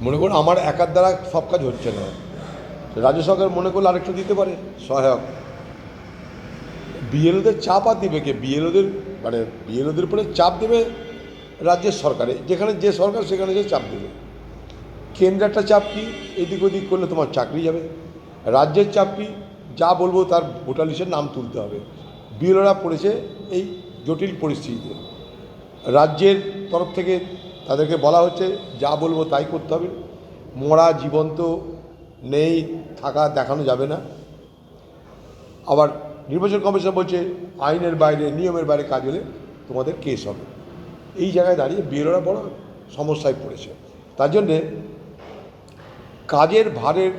মনে করুন, আমার একার দ্বারা সব কাজ হচ্ছে না। রাজ্য সরকার মনে করলে আরেকটু দিতে পারে, সহায়ক। বিএলওদের চাপ আর দেবে কে? বিএলওদের মানে বিএলওদের উপরে চাপ দেবে রাজ্যের সরকারে, যেখানে যে সরকার সেখানে যে চাপ দেবে। কেন্দ্রে একটা চাপ কি? এদিক ওদিক করলে তোমার চাকরি যাবে। রাজ্যের চাপ কি? যা বলব তার ভোটার লিস্টের নাম তুলতে হবে। বিএলওরা পড়েছে এই জটিল পরিস্থিতিতে। রাজ্যের তরফ থেকে তাদেরকে বলা হচ্ছে, যা বলব তাই করতে হবে। মরা জীবন্ত নেই, থাকা, দেখানো যাবে না। আবার নির্বাচন কমিশন বলছে, আইনের বাইরে, নিয়মের বাইরে কাজ হলে তোমাদের কেস হবে। এই জায়গায় দাঁড়িয়ে বিএলওরা বড় সমস্যায় পড়েছে। তার জন্যে কাজের ভারের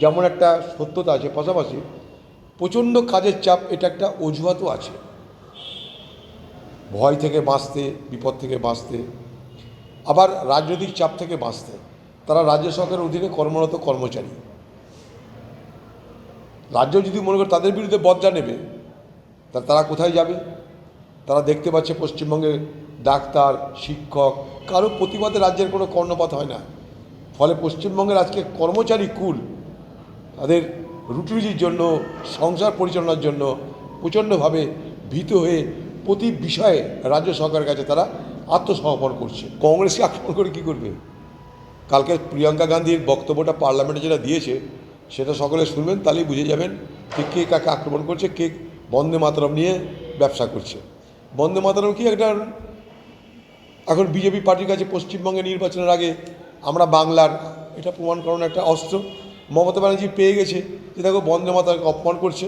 যেমন একটা সত্যতা আছে পাশাপাশি, প্রচণ্ড কাজের চাপ, এটা একটা অজুহাতও আছে। ভয় থেকে বাঁচতে, বিপদ থেকে বাঁচতে, আবার রাজনৈতিক চাপ থেকে বাঁচতে। তারা রাজ্য সরকারের অধীনে কর্মরত কর্মচারী। রাজ্য যদি মনে করে তাদের বিরুদ্ধে বদলা নেবে, তা তারা কোথায় যাবে? তারা দেখতে পাচ্ছে পশ্চিমবঙ্গে ডাক্তার, শিক্ষক, কারও প্রতিবাদে রাজ্যের কোনো কর্ণপাত হয় না। ফলে পশ্চিমবঙ্গের আজকে কর্মচারী কুল, তাদের রুটি রুজির জন্য, সংসার পরিচালনার জন্য প্রচণ্ডভাবে ভীত হয়ে প্রতি বিষয়ে রাজ্য সরকারের কাছে তারা আত্মসমর্পণ করছে। কংগ্রেসকে আক্রমণ করে কী করবে? কালকে প্রিয়াঙ্কা গান্ধীর বক্তব্যটা পার্লামেন্টে যেটা দিয়েছে, সেটা সকলে শুনবেন, তাহলেই বুঝে যাবেন যে কে কাকে আক্রমণ করছে, কে বন্দে মাতরম নিয়ে ব্যবসা করছে। বন্দে মাতরম কি একটা, এখন বিজেপি পার্টির কাছে পশ্চিমবঙ্গে নির্বাচনের আগে আমরা বাংলার, এটা প্রমাণ করানোর একটা অস্ত্র, মমতা ব্যানার্জি পেয়ে গেছে যে দেখো বন্দে মাতারকে অপমান করছে।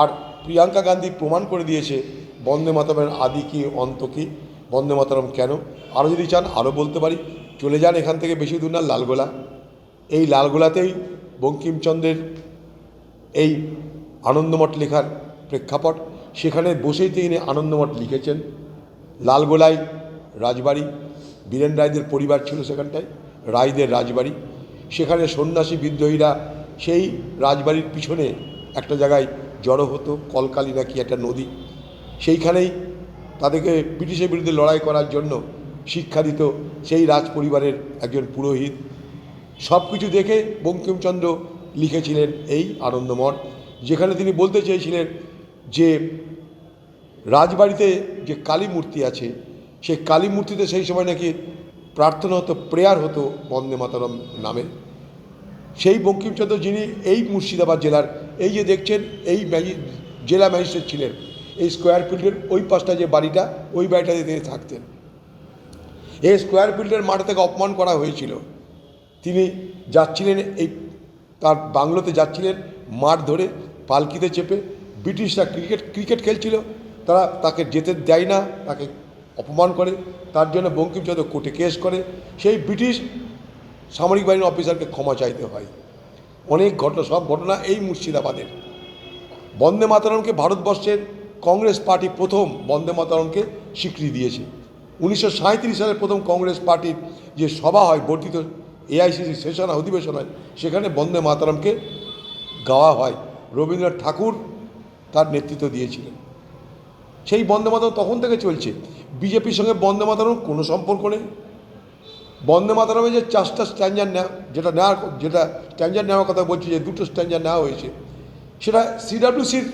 আর প্রিয়াঙ্কা গান্ধী প্রমাণ করে দিয়েছে বন্দে মাতারমের আদি কি, অন্ত কি? বন্দে মাতারম কেন? আরও যদি চান আরও বলতে পারি। চলে যান এখান থেকে বেশি দূর না, লালগোলা। এই লালগোলাতেই বঙ্কিমচন্দ্রের এই আনন্দমঠ লেখার প্রেক্ষাপট। সেখানে বসেই তিনি আনন্দমঠ লিখেছেন। লালগোলায় রাজবাড়ি, বীরেন রায়দের পরিবার ছিল সেখানটায়, রায়দের রাজবাড়ি। সেখানে সন্ন্যাসী বিদ্রোহীরা সেই রাজবাড়ির পিছনে একটা জায়গায় জড়ো হতো, কলকালি নাকি একটা নদী। সেইখানেই তাদেরকে ব্রিটিশের বিরুদ্ধে লড়াই করার জন্য শিক্ষা দিত সেই রাজ পরিবারের একজন পুরোহিত। সব কিছু দেখে বঙ্কিমচন্দ্র লিখেছিলেন এই আনন্দমঠ, যেখানে তিনি বলতে চেয়েছিলেন যে, রাজবাড়িতে যে কালী মূর্তি আছে, সেই কালী মূর্তিতে সেই সময় নাকি প্রার্থনা হতো, প্রেয়ার হতো বন্দে মাতারম নামে। সেই বঙ্কিমচন্দ্র যিনি এই মুর্শিদাবাদ জেলার, এই যে দেখছেন, এই জেলা ম্যাজিস্ট্রেট ছিলেন এই স্কোয়ার ফিল্ডের ওই পাশটা যে বাড়িটা, ওই বাড়িটাতে তিনি থাকতেন। এই স্কোয়ার ফিল্ডের মাঠ থেকে অপমান করা হয়েছিল। তিনি যাচ্ছিলেন এই, তার বাংলোতে যাচ্ছিলেন মাঠ ধরে, পালকিতে চেপে। ব্রিটিশরা ক্রিকেট ক্রিকেট খেলছিল। তারা তাকে যেতে দেয় না, তাকে অপমান করে। তার জন্য বঙ্কিমচন্দ্র কোর্টে কেস করে। সেই ব্রিটিশ সামরিক বাহিনীর অফিসারকে ক্ষমা চাইতে হয়। অনেক ঘটনা, সব ঘটনা এই মুর্শিদাবাদের। বন্দে মাতারমকে ভারতবর্ষের কংগ্রেস পার্টি প্রথম বন্দে মাতারমকে স্বীকৃতি দিয়েছে। উনিশশো সালে প্রথম কংগ্রেস পার্টির যে সভা হয়, বর্ধিত এআইসিসি সেশন অধিবেশন হয়, সেখানে বন্দে মাতারমকে গাওয়া হয়। রবীন্দ্রনাথ ঠাকুর তার নেতৃত্ব দিয়েছিলেন। সেই বন্দে মাতারম তখন থেকে চলছে। বিজেপির সঙ্গে বন্দে মাতারম কোনো সম্পর্ক নেই। বন্দে মাতারমে যে চারটা স্ট্যান্ডার নেওয়া, যেটা নেওয়ার, যেটা স্ট্যান্ডার নেওয়ার কথা বলছি, যে দুটো স্ট্যান্ডার নেওয়া হয়েছে, সেটা সিডাব্লিউসির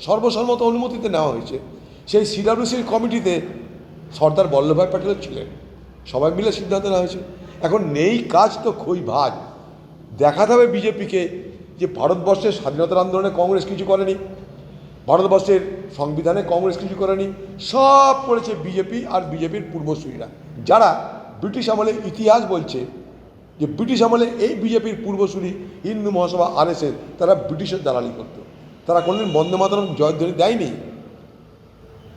সর্বসম্মত অনুমতিতে নেওয়া হয়েছে। সেই সিডাব্লিউসির কমিটিতে সর্দার বল্লভভাই প্যাটেল ছিলেন। সবাই মিলে সিদ্ধান্ত নেওয়া হয়েছে। এখন নেই কাজ তো খই ভাগ দেখাতে হবে বিজেপিকে যে ভারতবর্ষের স্বাধীনতার আন্দোলনে কংগ্রেস কিছু করেনি, ভারতবর্ষের সংবিধানে কংগ্রেস কিছু করেনি, সব করেছে বিজেপি আর বিজেপির পূর্বসূরীরা যারা ব্রিটিশ আমলে ইতিহাস বলছে যে ব্রিটিশ আমলে এই বিজেপির পূর্বসূরি হিন্দু মহাসভা আরএসএস তারা ব্রিটিশের দালালি করত। তারা কোনদিন বন্দে মাতরম জয়ধ্বনি দেয়নি।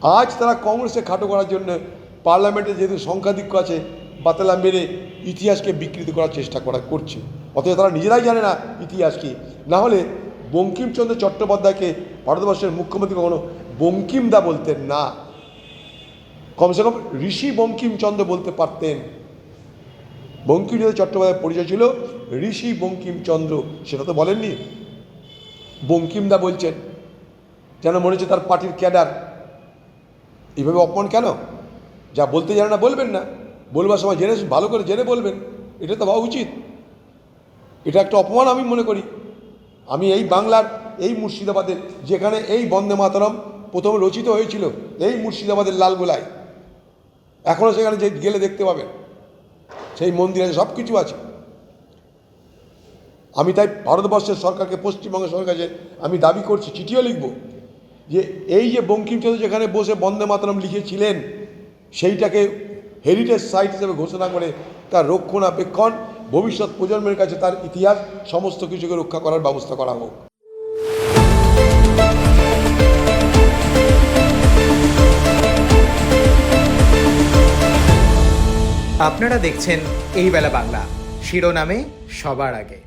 আজ তারা কংগ্রেসে খাটো করার জন্য পার্লামেন্টে যেহেতু সংখ্যাধিক্য আছে, বাতলা মেরে ইতিহাসকে বিকৃত করার চেষ্টা করা করছে। অথচ তারা নিজেরাই জানে না ইতিহাস কি। না হলে বঙ্কিমচন্দ্র চট্টোপাধ্যায়কে ভারতবর্ষের মুখ্যমন্ত্রী কখনো বঙ্কিমদা বলতেন না। কমসে কম ঋষি বঙ্কিমচন্দ্র বলতে পারতেন। বঙ্কিমচন্দ্র চট্টোপাধ্যায়ের পরিচয় ছিল ঋষি বঙ্কিমচন্দ্র। সেটা তো বলেননি। বঙ্কিমদা বলছেন, যেন মনে হচ্ছে তার পার্টির ক্যাডার। এইভাবে অপমান কেন? যা বলতে জানে না বলবেন না। বলবার সময় জেনে ভালো করে জেনে বলবেন। এটা তো হওয়া উচিত। এটা একটা অপমান আমি মনে করি। আমি এই বাংলার, এই মুর্শিদাবাদের, যেখানে এই বন্দে মাতরম প্রথমে রচিত হয়েছিল, এই মুর্শিদাবাদের লালগোলায় এখনও সেখানে যে গেলে দেখতে পাবেন। সেই মন্দির আছে সব কিছু আছে। আমি তাই ভারতবর্ষের সরকারকে পশ্চিমবঙ্গ সরকারকে আমি দাবি করছি, চিঠিও লিখব যে এই যে বঙ্কিমচন্দ্র যেখানে বসে বন্দে মাতরম লিখেছিলেন, সেইটাকে হেরিটেজ সাইট হিসেবে ঘোষণা করে তার রক্ষণাবেক্ষণ, ভবিষ্যৎ প্রজন্মের কাছে তার ইতিহাস, সমস্ত কিছুকে রক্ষা করার ব্যবস্থা করা হোক। আপনারা দেখছেন এই বেলা বাংলা। শিরোনামে সবার আগে।